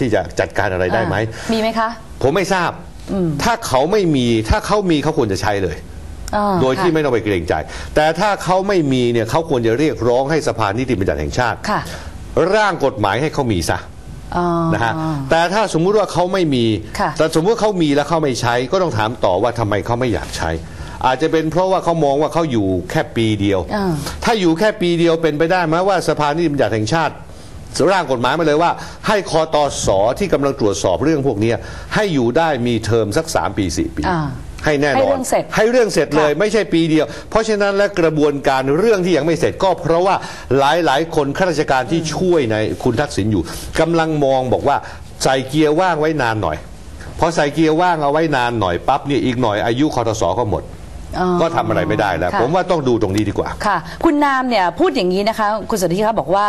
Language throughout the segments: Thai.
ที่จะจัดการอะไรได้ไหมอ่ามีไหมคะ ผมไม่ทราบ ถ้าเขาไม่มี ถ้าเขามีเขาควรจะใช้เลยอ่าโดยที่ค่ะไม่ต้องไปเกรงใจ แต่ถ้าเขาไม่มีเนี่ยเขาควรจะเรียกร้องให้สภานิติบัญญัติแห่งชาติค่ะร่างกฎหมายให้เขามีซะอ๋อนะฮะ แต่ถ้าสมมุติว่าเขาไม่มีค่ะแต่สมมติว่าเขามีแล้วเขาไม่ใช้ ก็ต้องถามต่อว่าทำไมเขาไม่อยากใช้ อาจจะเป็นเพราะว่าเขามองว่าเขาอยู่แค่ปีเดียวอ่าถ้าอยู่แค่ปีเดียวเป็นไปได้ไหมว่าสภานิติบัญญัติแห่งชาติ ร่างกฎหมายมาเลยว่า ให้คอตอสอที่กำลังตรวจสอบเรื่องพวกเนี้ยให้อยู่ได้มีเทอมสัก 3 ปี 4 ปี อ่าให้แน่นอนให้เรื่องเสร็จให้เรื่องเสร็จเลยไม่ใช่ปีเดียว เพราะฉะนั้นและกระบวนการเรื่องที่ยังไม่เสร็จก็เพราะว่าหลายหลายๆ คนข้าราชการที่ช่วยในคุณทักษิณอยู่กำลังมองบอกว่าใส่เกียร์ว่างไว้นานหน่อยพอใส่เกียร์ว่างเอาไว้นานหน่อยปั๊บเนี่ยอีกหน่อยอายุคอตสก็หมดอ๋อ ก็ทำอะไรไม่ได้แล้วค่ะผมว่าต้องดูตรงนี้ดีกว่าค่ะ คุณนามเนี่ยพูดอย่างนี้นะคะ คุณสุทธิคะบอกว่า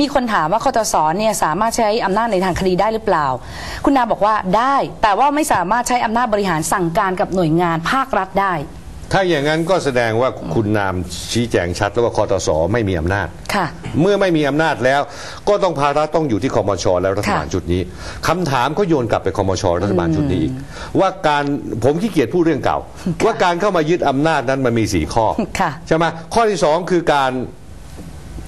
มีคนถามว่าคอตสเนี่ยสามารถใช้อำนาจในทางคดีได้หรือเปล่า คุณนามบอกว่าได้ แต่ว่าไม่สามารถใช้อำนาจบริหารสั่งการกับหน่วยงานภาครัฐได้ ถ้าอย่างนั้นก็แสดงว่าคุณนามชี้แจงชัดแล้วว่าคอตสไม่มีอำนาจ ค่ะ เมื่อไม่มีอำนาจแล้ว ก็ต้องภาระต้องอยู่ที่คอมชและรัฐบาลค่ะ ชุดนี้คำถามก็โยนกลับไปคอมชรัฐบาลชุดนี้อีก ว่าการผมขี้เกียจพูดเรื่องเก่า ว่าการเข้ามายึดอำนาจนั้นมันมีสี่ข้อ ค่ะ ใช่ไหมข้อที่สองคือการ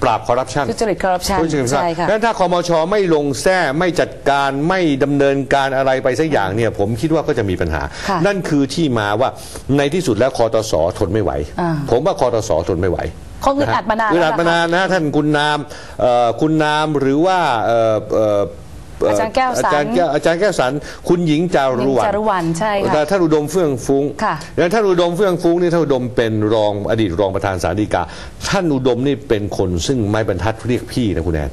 ปราบคอร์รัปชันทุจริตคอร์รัปชันทุจริตใช่ค่ะ งั้นถ้าคอมชไม่ลงแท้ไม่จัดการไม่ดำเนินการอะไรไปสักอย่างเนี่ยผมคิดว่าก็จะมีปัญหา ค่ะนั่นคือที่มาว่าในที่สุดแล้วคอตสทนไม่ไหว อ่า ผมว่าคอตสทนไม่ไหว คงอึดอัดมานานอึดอัดแล้วมาล่ะค่ะนานนะท่านคุณนามเอ่อคุณนามหรือว่าเอ่อเอ่อเอาจารย์แก้วสรรอาจารย์แก้วอาจารย์แก้วสันคุณหญิงจารุวรรณหญิงจารุวรรณใช่ค่ะแต่ท่านอุดมเฟื่องฟุ้งค่ะแล้วท่านอุดมเฟื่องฟุ้งนี่ท่านอุดมเป็นรองอดีตรองประธานศาลฎีกา ท่านอุดมนี่เป็นคนซึ่งไม้บรรทัดเรียกพี่นะคุณแอน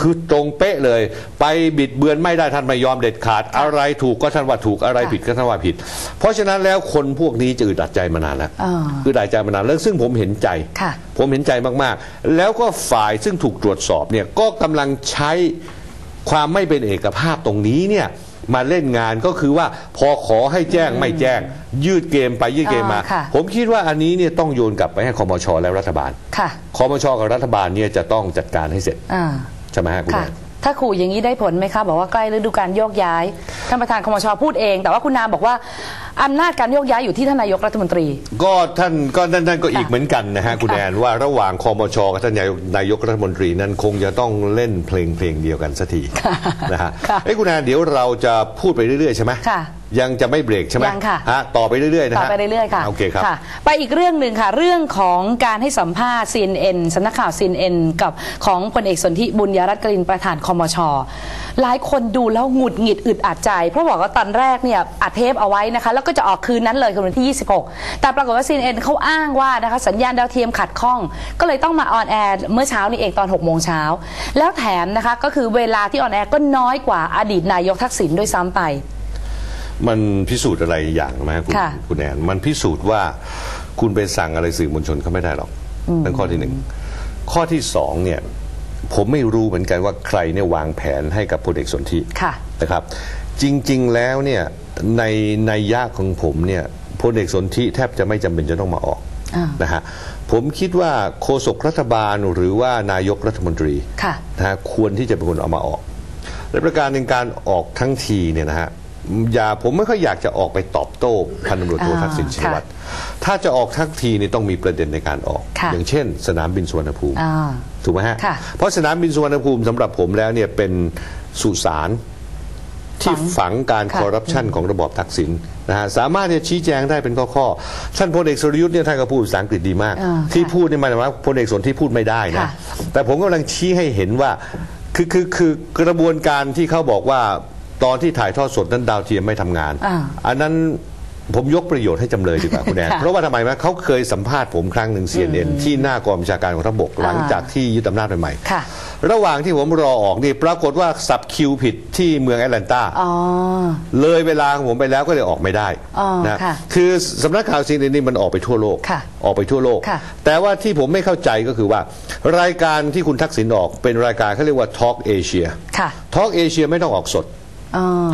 คือตรงเป๊ะเลย ไปบิดเบือนไม่ได้ท่านไม่ยอมเด็ดขาด อะไรถูกก็ท่านว่าถูกอะไรค่ะผิดก็ท่านว่าผิด เพราะฉะนั้นแล้วคนพวกนี้จะอึดอัดใจมานานแล้วอ่าอึดอัดใจมานานแล้วซึ่งผมเห็นใจค่ะผมเห็นใจมากๆ แล้วก็ฝ่ายซึ่งถูกตรวจสอบเนี่ยก็กำลังใช้ ความไม่เป็นเอกภาพตรงนี้เนี่ยมาเล่นงานก็คือว่าพอขอให้แจ้งไม่แจ้ง ยืดเกมไปยืดเกมมาอ่าค่ะ ผมคิดว่าอันนี้เนี่ยต้องโยนกลับไปให้คอมชและรัฐบาลค่ะ คอมชกับรัฐบาลเนี่ยจะต้องจัดการให้เสร็จ อ่า ใช่ไหมฮะคุณค่ะแอน ถ้าขู่อย่างนี้ได้ผลไหมคะบอกว่าใกล้ฤดูการโยกย้ายท่านประธานคมชพูดเอง แต่ว่าคุณนามบอกว่าอำนาจการโยกย้ายอยู่ที่ท่านนายกรัฐมนตรี ก็ท่านก็นั่นนั่นก็อีกค่ะเหมือนกันนะฮะคุณค่ะแอนว่าระหว่างคอมชกับท่านนายกนายกรัฐมนตรีนั้นคงจะต้องเล่นเพลงเพลงเดียวกันสักทีนะฮะค่ะเอ้ยคุณแอนเดี๋ยวเราจะพูดไปเรื่อยๆใช่ไหมค่ะยังจะไม่เบรกใช่ไหมยังค่ะ ฮะต่อไปเรื่อยๆนะต่อฮะไปเรื่อยๆค่ะโอเคครับะไปอีกเรื่องหนึ่งค่ะ เรื่องของการให้สัมภาษณ์ CNN สำนักข่าว CNN กับของพลเอกสนธิบุญยรัตน์กลินประธานคมช หลายคนดูแล้วหงุดหงิดอึดอัดใจ เพราะบอกว่าตอนแรกเนี่ยอัดเทปเอาไว้นะคะ แล้วก็จะออกคืนนั้นเลยคือวันที่ 26 แต่ปรากฏว่า CNN เขาอ้างว่านะคะสัญญาณดาวเทียมขัดข้อง ก็เลยต้องมาออนแอร์เมื่อเช้านี้เองตอน6โมงเช้าแล้วแถมนะคะก็คือเวลาที่ออนแอร์ก็น้อยกว่าอดีตนายกทักษิณด้วยซ้ำไป มันพิสูจน์อะไรอย่างไหมคุณค่ะ คุณแอนมันพิสูจน์ว่าคุณไปสั่งอะไรสื่อมวลชนเขาไม่ได้หรอกนั่นข้อที่หนึ่งข้อที่สองเนี่ย ผมไม่รู้เหมือนกันว่าใครเนี่ยวางแผนให้กับพลเอกสนธิค่ะ นะครับ จริง ๆ แล้วเนี่ยในในยะของผมเนี่ยพลเอกสนธิแทบจะไม่จำเป็นจะต้องมาออกอ่านะฮะผมคิดว่าโฆษกรัฐบาลหรือว่านายกรัฐมนตรี ค่ะ นะฮะควรที่จะเป็นคนเอามาออก และประการในการออกทั้งทีเนี่ยนะฮะ อย่าผมไม่ค่อยอยากจะออกไปตอบโต้พันตำรวจโทอ่าทักษิณชินวัตรถ้าจะออกทั้งทีเนี่ยต้องมีประเด็นในการออก ค่ะอย่างเช่น สนามบินสุวรรณภูมิอ่าถูกไหมฮะ ค่ะเพราะสนามบินสุวรรณภูมิสำหรับผมแล้วเนี่ยเป็นสุสานที่ฝังฝังการค่ะ คอร์รัปชันของระบอบทักษิณนะฮะสามารถที่จะชี้แจงได้เป็นข้อๆท่านพลเอกสุรยุทธ์เนี่ยท่านก็พูดภาษาอังกฤษดีมาก อ่าที่ค่ะพูดนี่หมายถึงว่าพลเอกสนที่พูดไม่ได้นะค่ะ แต่ผมกำลังชี้ให้เห็นว่าคือคือคือกระบวนการที่เขาบอกว่า ตอนที่ถ่ายทอดสดนั้นดาวเทียมไม่ทำงานอ่าอันนั้นผมยกประโยชน์ให้จำเลยดีกว่าคุณแอนค่ะเพราะว่าทำไมไหมเขาเคยสัมภาษณ์ผมครั้งหนึ่ง CNN ที่หน้ากองบัญชาการของทัพบกหลังจากที่ยึดอำนาจใหม่ๆค่ะระหว่างที่ผมรอออกนี่ปรากฏว่าสับคิวผิดที่เมืองแอตแลนตาอ๋อเลยเวลาของผมไปแล้วก็เลยออกไม่ได้อ๋อนะค่ะคือสำนักข่าวซีนนี่มันออกไปทั่วโลกค่ะออกไปทั่วโลกค่ะแต่ว่าที่ผมไม่เข้าใจก็คือว่า รายการที่คุณทักษิณออกเป็นรายการเขาเรียกว่า Talk Asia ค่ะ Talk Asia ไม่ต้องออกสดอ๋อ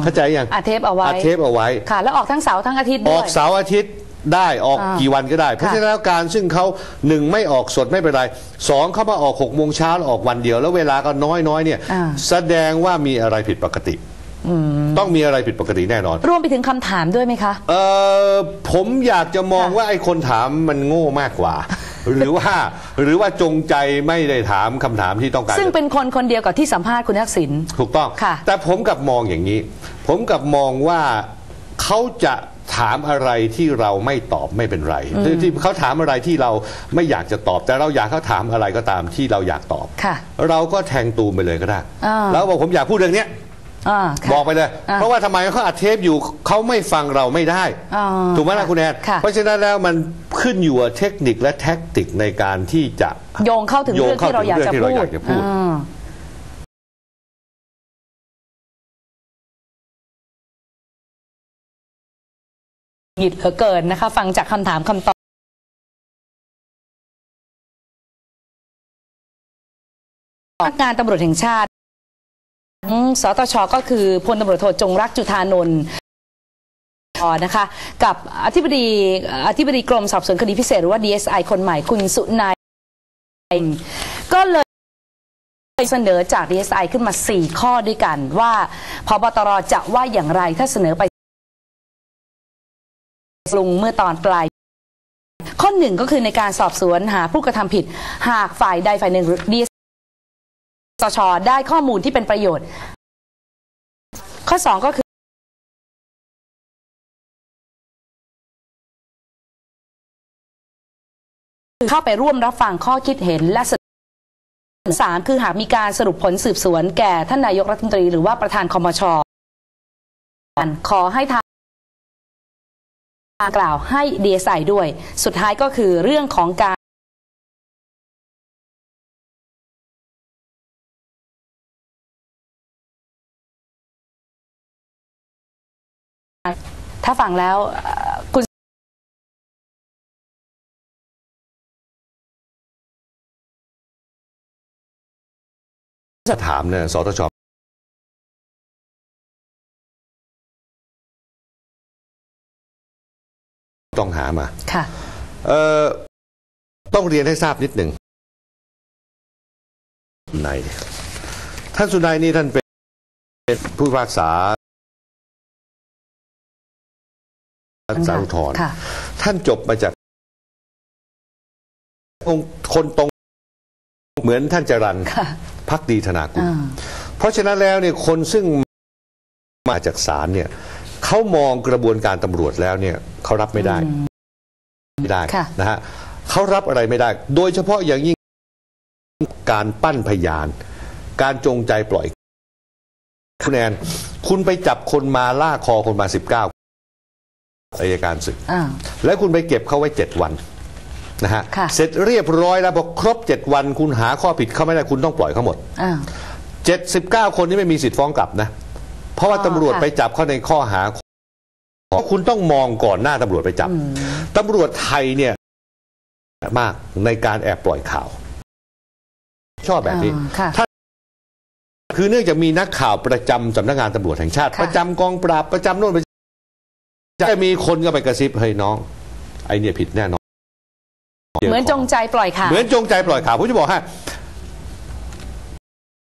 เข้าใจยังอัดเทปเอาไว้อัดเทปเอาไว้ค่ะ แล้วออกทั้งเสาร์ทั้งอาทิตย์อด้อวกย เสาร์อาทิตย์ได้ออกอ่ากี่วันก็ได้ เพราะค่ะฉะนั้นแล้วการซึ่งเขาหนึ่งไม่ออกสดไม่เป็นไรสองเขามาออกหกโมงเช้าแล้วออกวันเดียว แล้วเวลาก็น้อยน้อยๆเนี่ย อ่า แสดงว่ามีอะไรผิดปกติต้องมีอะไรผิดปกติแน่นอน รวมไปถึงคำถามด้วยไหมคะ เออผมอยากจะมองค่ะ ว่าไอ้คนถามมันโง่มากกว่า หรือว่าหรือว่าจงใจไม่ได้ถามคำถามที่ต้องการซึ่งเป็นคนคนเดียวกับที่สัมภาษณ์คุณทักษิณ ถูกต้อง ค่ะ แต่ผมกลับมองอย่างนี้ ผมกลับมองว่าเขาจะถามอะไรที่เราไม่ตอบไม่เป็นไรที่ที่เขาถามอะไรที่เราไม่อยากจะตอบ แต่เราอยากเขาถามอะไรก็ตามที่เราอยากตอบ ค่ะเราก็แทงตูมไปเลยก็ได้อ่า แล้วบอกผมอยากพูดเรื่องเนี้ย อ่าค่ะ บอกไปเลย อ่าเพราะว่าทำไมเขาอัดเทปอยู่เขาไม่ฟังเราไม่ได้ อ๋อถูกไหมล่ะค่ะคุณแอนค่ะเพราะฉะนั้นแล้วมัน ขึ้นอยู่กับเทคนิคและแท็กติกในการที่จะโยงเข้าถึงโยเรื่งองเข้าที่เราอยากจะถึงเรื่องที่พูเราดอยากจะพูดอ่าหงิดเหลือเกินนะคะ ฟังจากคำถามคำตอบพนักงานตำรวจแห่งชาติอืมสตชก็คือพลตำรวจโทจงรักจุธานนท์ นะคะ กับอธิบดีอธิบดีกรมสอบสวนคดีพิเศษหรือว่า DSI คนใหม่คุณสุนายก็เลยเสนอจาก DSI ขึ้นมา 4 ข้อด้วยกันว่าพบตรจะว่าอย่างไรถ้าเสนอไปลงเมื่อตอนปลาย ข้อหนึ่งก็คือในการสอบสวนหาผู้กระทำผิด หากฝ่ายใดฝ่ายหนึ่งหรือ DSI สชได้ข้อมูลที่เป็นประโยชน์ ข้อสองก็คือ เข้าไปร่วมรับฟังข้อคิดเห็นและสสามคือหากมีการสรุปผลสืบสวนแก่ท่านนายกรัฐมนตรีหรือว่าประธานคอมชขอให้ทางกล่าวให้ดีไซน์ด้วย สุดท้ายก็คือเรื่องของการถ้าฟังแล้ว จะถามเนี่ยสตชต้องหามาค่ะเอ่อต้องเรียนให้ทราบนิดหนึ่งนายเนี่ยท่านสุนัยนี่ท่านเป็นผู้พิพากษาสารุทธรณ์ค่ะท่านจบมาจากองค์คนตรงเห มือนท่านจรันค่ะพักดีธนากุลอ่าเพราะฉะนั้นแล้วเนี่ยคนซึ่งมาจากศาลเนี่ยเขามองกระบวนการตำรวจแล้วเนี่ยเขารับไม่ได้ไม่ได้ค่ะนะฮะเขารับอะไรไม่ได้ โดยเฉพาะอย่างยิ่งการปั้นพยาน การจงใจปล่อยคุณแอนคุณไปจับคนมาล่าคอคนมาสิบเก้าอายการศึกอ่าแล้วคุณไปเก็บเขาไว้เจ็ดวัน นะฮะค่ะ เสร็จเรียบร้อยแล้วพอครบเจ็ดวันคุณหาข้อผิดเขาไม่ได้คุณต้องปล่อยเขาหมด อ่าเจ็ดสิบเก้าคนนี้ไม่มีสิทธิ์ฟ้องกลับนะ เพราะว่าอ๋อตำรวจค่ะ ไปจับเขาในข้อหาเพราะคุณต้องมองก่อนหน้าตำรวจไปจับตำรวจไทยเนี่ยมากในการแอบปล่อยข่าว ชอบแบบนี้ อ่าค่ะถ้าคือเนื่องจากมีนักข่าวประจำสำนักงานตำรวจแห่งชาติ ค่ะ ประจำกองปราบประจำโน่นประจำจะมีคนก็ไปกระซิบเฮ้ยน้อง ไอเนี่ยผิดแน่นอน เหมือนจงใจปล่อยข่าวเหมือนจงใจปล่อยข่าวผมจะบอกฮะ